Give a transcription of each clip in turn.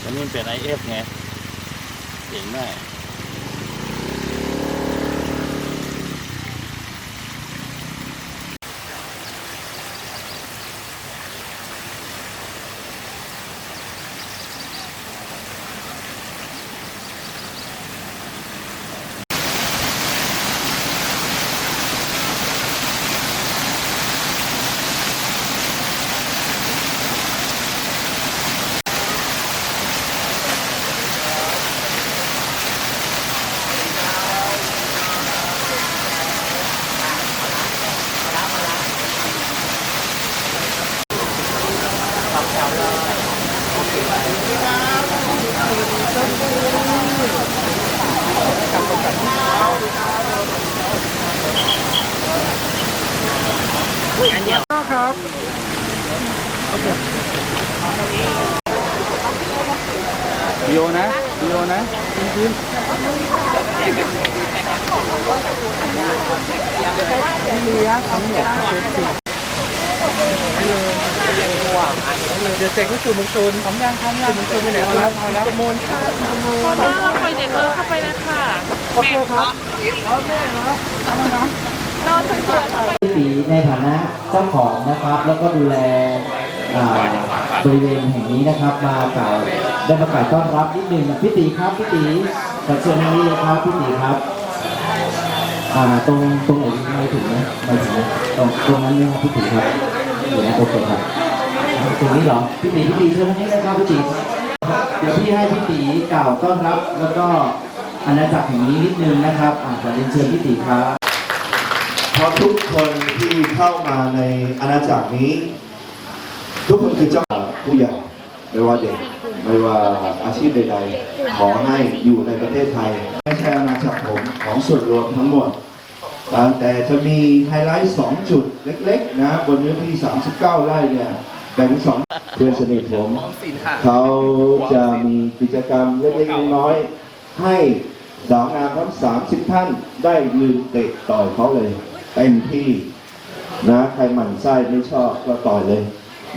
แล้วนี่เป็นไอเอฟไงเจ๋งมาก วิโอนะวิโอนะจริงเดี๋ยวเสกก็สื่อมวลชนพร้อมยังพร้อมยังสื่อมวลชนไปไหนเอาแล้วเอาแล้วมูลค่ะมูลพอเราไปเด็กเลยเข้าไปเลยค่ะโอเคครับเอาแม่ครับเอามานะรอสักเดือนเข้าไปีในฐานะเจ้าของนะครับ แล้วก็ดูแลบริเวณแห่งนี้นะครับ มากล่าวได้ประกาศต้อนรับนิดนึงพี่ตีครับพี่ตีขอเชิญทางนี้เลยครับพี่ตีครับอ่าตรงตรงไหนไม่ถึงนะไม่ถึงนะตรงตรงนั้นนะครับพี่ตีครับเดี๋ยวนะโอเคครับตรงนี้เหรอพี่ตีพี่ตีเชิญทางนี้เลยครับพี่ตีเดี๋ยวพี่ให้พี่ตีกล่าวต้อนรับแล้วก็อาณาจักรแห่งนี้นิดนึงนะครับอ่าขอเรียนเชิญพี่ตีครับ เพราะทุกคนที่เข้ามาในอาณาจักรนี้ ทุกคนคือเจ้าผู้ใหญ่ไม่ว่าเด็กไม่ว่าอาชีพใดๆ ขอให้อยู่ในประเทศไทย ไม่ใช่อาณาจักรผมของส่วนรวมทั้งหมด แต่จะมีไฮไลท์สองจุดเล็กๆ นะ บนเนื้อที่ 39 ไร่เนี่ยแบ่งเป็นสองเพื่อนสนิทผม เขาจะมีกิจกรรมเล็กๆน้อยๆให้สาวงามทั้ง 30 ท่านได้ลืมเตะต่อยเขาเลย เต็มที่นะใครหมั่นไส้ไม่ชอบก็ต่อยเลย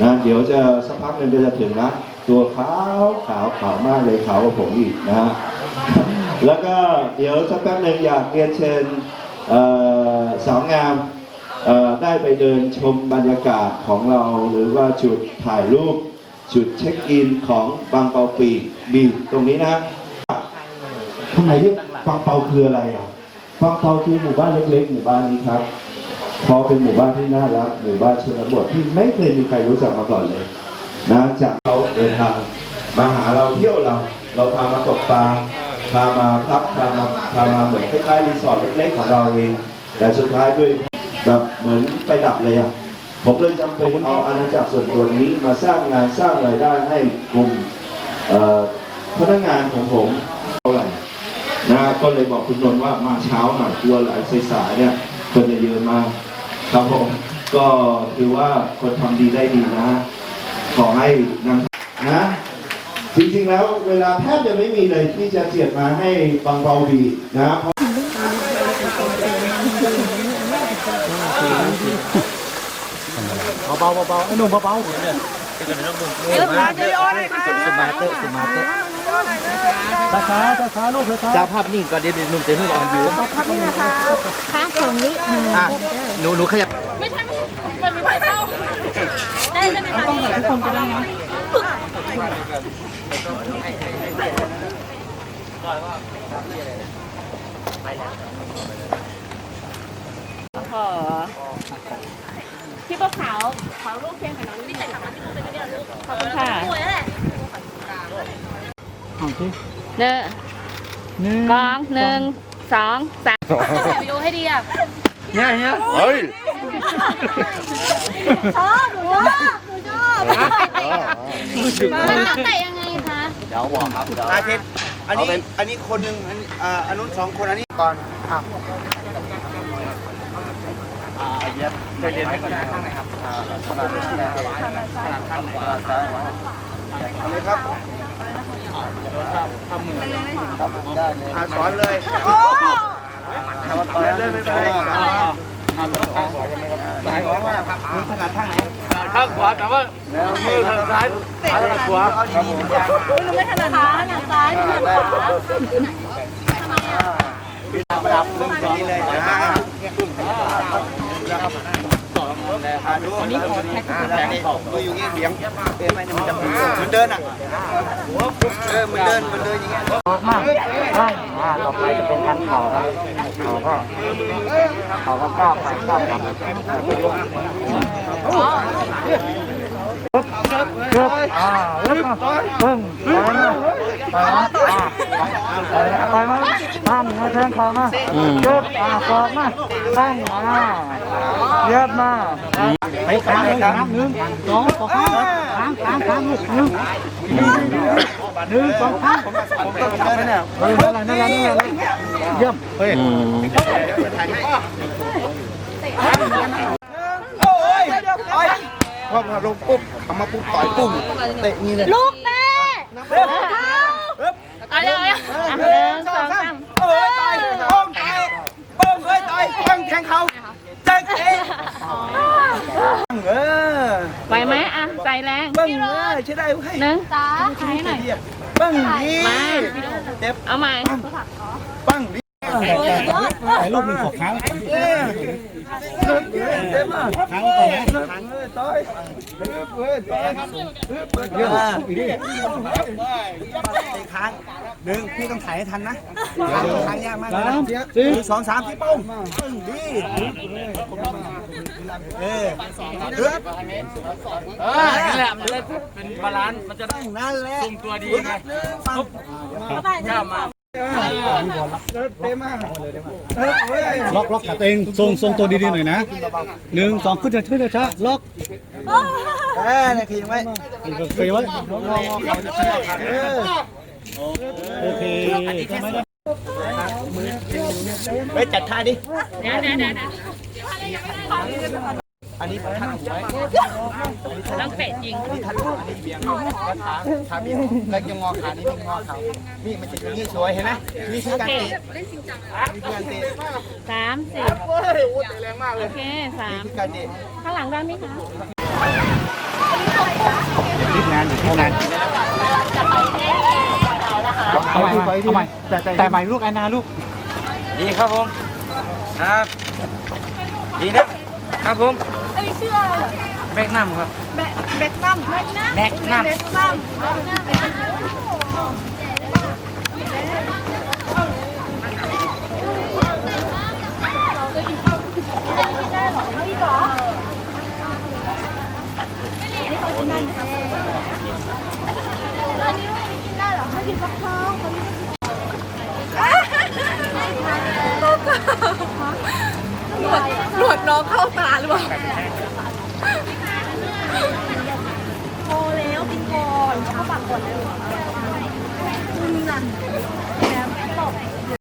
นะเดี๋ยวจะสักพักหนึ่งก็จะถึงนะตัวขาวขาวขาวมากเลยขาวกว่าผมอีกนะฮะแล้วก็เดี๋ยวสักแป๊บหนึ่งอยากเรียนเชิญสาวงามได้ไปเดินชมบรรยากาศของเราหรือว่าจุดถ่ายรูปจุดเช็คอินของบางเปาปีมีตรงนี้นะทำไมเรียกบางเปาคืออะไรอะ บางเปาคือหมู่บ้านเล็กๆหมู่บ้านนี้ครับพอเป็นหมู่บ้านที่น่ารักหมู่บ้านชนบทที่ไม่เคยมีใครรู้จักมาก่อนเลย นะจากเขาเดินทางมาหาเราเที่ยวเรา เราพามาตกปลาพามาพักพามาพามาเหมือนคล้ายๆรีสอร์ทเล็กๆของเราเองแต่สุดท้ายด้วยแบบเหมือนไปดับเลยอะผมเลยจำเป็นเอาอาณาจักรส่วนตัวนี้มาสร้างงานสร้างรายได้ให้กลุ่มพนักงานของผม นะก็เลยบอกคุณนนท์ว่ามาเช้าหน่อยกลัวหลายสายๆเนี่ยคนจะเยอะมากครับผมก็คือว่าคนทำดีได้ดีนะ ขอให้นำนะจริงๆแล้วเวลาแทบจะไม่มีเลยที่จะเจียดมาให้บางเบาบีนะเพราะเบาๆเบาๆไอ้หนุ่มเบาๆเนี่ยเดี๋ยวมาจะย้อนเลยค่ะสมาเตอร์สมาเต อร์ช้าๆช้าๆลูกช้าๆจับภาพนิ่งก่อนเดี๋ยวหนุ่มจะให้รอนอยู่ค้างตรงนี้หนึ่งอะหนูหนูขยับไม่ใช่ไม่ใช่มันไม่ไปเข้าได้ได้ไหมคะต้องทุกคนจะได้นะโอ้โหพี่ก็ขาวขาวลูกเพียงกับน้องนี่ใส่ถังที่คุณเป็นเนี่ยลูกขอบคุณค่ะ เอาสิเด้อหนึ่งกองหนึ่งสองสามไปดูให้ดีอะเนี่ยเนี่ยเฮ้ยชอบหนูชอบหนูชอบมันเตะยังไงคะ เดี๋ยวบอกครับเดี๋ยวอาทิตย์อันนี้อันนี้คนหนึ่งอันนี้อ่าอันนู้นสองคนอันนี้ก่อนอะอ่าเย็บใจเย็นให้ก่อนข้างไหนครับอ่าขนาดนี้นะครับขนาดข้างขวาซ้ายเอาเลย ครับทำมือครับได้เลยอะสอนเลยโอ้สอนเลยไม่เป็นไรทำซ้ายก่อนว่ามึงถนัดทางไหนข้างขวาแต่ว่ามือทางซ้ายซ้ายกับขวาครับผมหนูไม่ถนัดขาถนัดซ้ายถนัดขวาดับหนึ่งสองเลยนะ วันนี้ขอแท็กแท็กตัวอยู่นี่เสียงเออไม่มันจะเหมือนเดินอะเออเหมือนเดินมือนเดินอย่างเงี้ยมากอ่ต่อไปจะเป็นการเข่าครับเข่าก็เข่าก็ก้าวไปก้าวกลับปึ๊บอ่าปึ๊บปึ้งไปมาไปมา ไปมาตั้งมาแทงเข่ามาปึ๊บอ่าสอกมาตั้งมาเย็บมาไปค้างเลยค้างหนึ่งสองสองค้างค้างค้างค้างลูกหนึ่งหนึ่งสองค้างเออนั่นแหละนั่นแหละนั่นแหละเยี่ยมเฮ้ยพอมาลงปุ๊บเอามาปุ๊บต่อยปุ้งเตะนี่เลยลูกแม่เอาเลยเอาเลยหนึ่งสองสาม เอ้ยต่อยป้องต่อยป้องเอ้ยต่อยป้อ งแทงเขาแทงเองเออไหวไหมอะใจแรงป้องเออใช่ได้เว้ยหนึ่งสองใช้หน่อยป้องดีมาเจ็บเอาใหม่ป้องดี ถ่ายรูปหนึ่งขอค้างเอ้ยเจ็บมากค้างก่อนนะเอ้ยต่อยเอ้ยต่อยเยอะอีกดิค้างหนึ่งพี่ต้องถ่ายให้ทันนะค้างยากมากนะหสี่นึ่งสองสามที่ป้องดีเออเดือดเออนี่แหละมันจะได้เป็นบาลานซ์มันจะได้นั่นแหละทรงตัวดีไงปั๊บมา ล็อกล็อกขาตัวเองทรงทรงตัวดีๆหน่อยนะหนึ่งสองขึ้นจะขึ้นจะช้าล็อกเออเนี่ยคือยังไงเฟยไว้เออโอเคไปจัดท่าดิเดี๋ยวเดี๋ยวเดี๋ยว อันนี้ท่านหัวต้องเตะจริงนนี้ท่านหัวอันนี้เบียงขาขาเบียงแล้วยังงอขานี่งอเขานี่มันจะอย่างนี้สวยเห็นไหมนี่คือการเตะนี่คือการเตะสามสี่โอ้ยโอ้ยแรงมากเลย โอเคสามคือการเตะข้างหลังได้ไหมคะรีบงานอยู่ที่งานเอาใหม่เอาใหม่แต่แต่ใหม่ลูกแอนนาลูก ดีครับผม ครับ ดีนะครับผม แบกน้ำครับแบกน้ำแบกน้ำหนวดน้องเข้าตาหรือเปล่า โอแล้วกินก่อนเขาปากก่อนเลยเหรอ